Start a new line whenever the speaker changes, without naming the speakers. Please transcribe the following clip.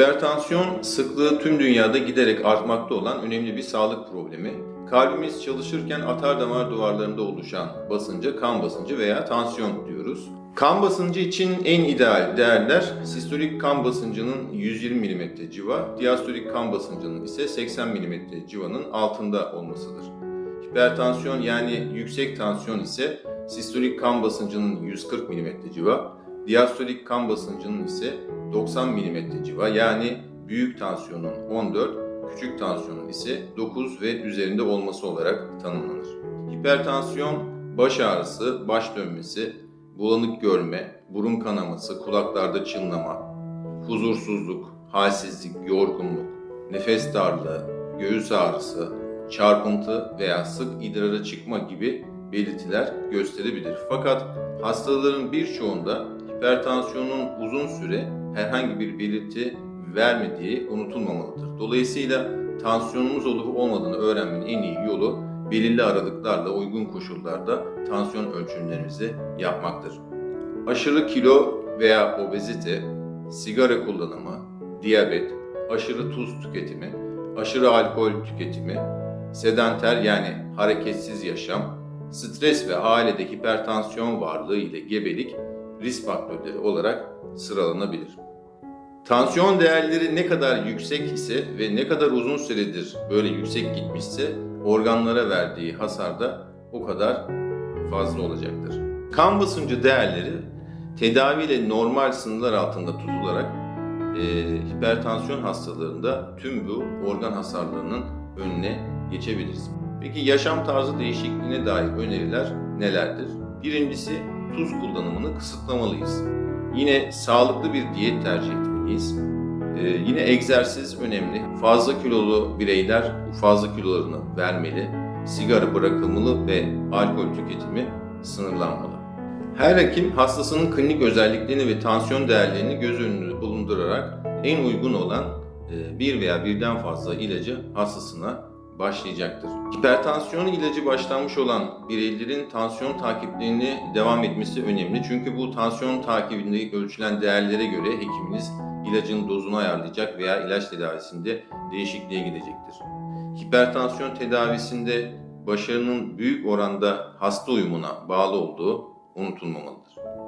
Hipertansiyon sıklığı tüm dünyada giderek artmakta olan önemli bir sağlık problemi. Kalbimiz çalışırken atar damar duvarlarında oluşan basınca kan basıncı veya tansiyon diyoruz. Kan basıncı için en ideal değerler sistolik kan basıncının 120 mm civa, diastolik kan basıncının ise 80 mm civanın altında olmasıdır. Hipertansiyon yani yüksek tansiyon ise sistolik kan basıncının 140 mm civa, diastolik kan basıncının ise 90 mm civa yani büyük tansiyonun 14, küçük tansiyonun ise 9 ve üzerinde olması olarak tanımlanır. Hipertansiyon baş ağrısı, baş dönmesi, bulanık görme, burun kanaması, kulaklarda çınlama, huzursuzluk, halsizlik, yorgunluk, nefes darlığı, göğüs ağrısı, çarpıntı veya sık idrara çıkma gibi belirtiler gösterebilir. Fakat hastaların birçoğunda hipertansiyonun uzun süre herhangi bir belirti vermediği unutulmamalıdır. Dolayısıyla tansiyonumuz olup olmadığını öğrenmenin en iyi yolu belirli aralıklarla uygun koşullarda tansiyon ölçümlerimizi yapmaktır. Aşırı kilo veya obezite, sigara kullanımı, diyabet, aşırı tuz tüketimi, aşırı alkol tüketimi, sedanter yani hareketsiz yaşam, stres ve ailede hipertansiyon varlığı ile gebelik risk faktörleri olarak sıralanabilir. Tansiyon değerleri ne kadar yüksek ise ve ne kadar uzun süredir böyle yüksek gitmişse organlara verdiği hasar da o kadar fazla olacaktır. Kan basıncı değerleri tedaviyle normal sınırlar altında tutularak e, hipertansiyon hastalarında tüm bu organ hasarlarının önüne geçebiliriz. Peki yaşam tarzı değişikliğine dair öneriler nelerdir? Birincisi tuz kullanımını kısıtlamalıyız. Yine sağlıklı bir diyet tercih etmeliyiz. Ee, yine egzersiz önemli. Fazla kilolu bireyler fazla kilolarını vermeli. Sigara bırakılmalı ve alkol tüketimi sınırlanmalı. Her hekim hastasının klinik özelliklerini ve tansiyon değerlerini göz önünde bulundurarak en uygun olan e, bir veya birden fazla ilacı hastasına başlayacaktır. Hipertansiyon ilacı başlanmış olan bireylerin tansiyon takiplerini devam etmesi önemli. Çünkü bu tansiyon takibinde ölçülen değerlere göre hekiminiz ilacın dozunu ayarlayacak veya ilaç tedavisinde değişikliğe gidecektir. Hipertansiyon tedavisinde başarının büyük oranda hasta uyumuna bağlı olduğu unutulmamalıdır.